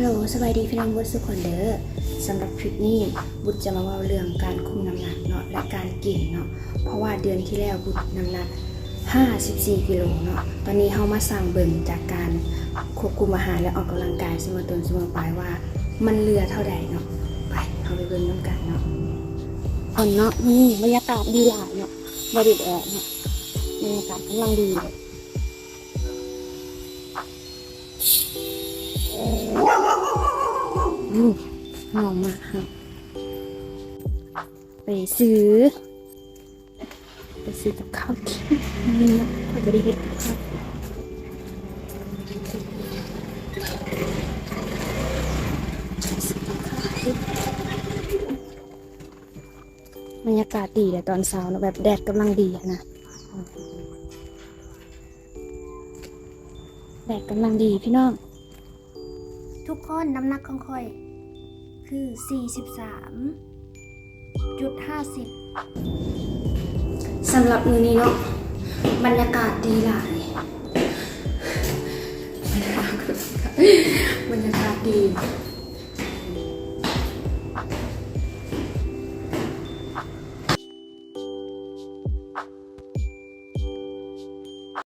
ฮัลโหลสบายดีพี่น้องบุตรสุขคนเด้อสำหรับคลิปนี้บุตรจะมาเล่าเรื่องการคุมน้ำหนักเนาะและการกินเนาะเพราะว่าเดือนที่แล้วบุตรน้ำหนัก 54 กิโลเนาะตอนนี้เฮามาสั่งเบิ่งจากการควบคุมอาหารและออกกำลังกายเสมอต้นเสมอปลายว่า มันเหลือเท่าใดเนาะไปเฮาไปเบิ่งน้ำกันเนาะอ่อนเนาะนี่บรรยากาศดีหลายเนาะบ่ได้แอดเนาะบรรยากาศกำลังดีเลย อืมอมมากค่ะไปซื้อ ไปซื้อกับข้าวกินนี่นะพอด้เห็ดกับข้าวบรรยากาศดีเลยตอนเช้านะแบบแดดกำลังดีนะแดดกำลังดีพี่น้อง ทุกคนน้ำหนักของค่อย คือ 43จุด50สำหรับมือนี้เนาะบรรยากาศดีหลายบรรยบรรยากาศดี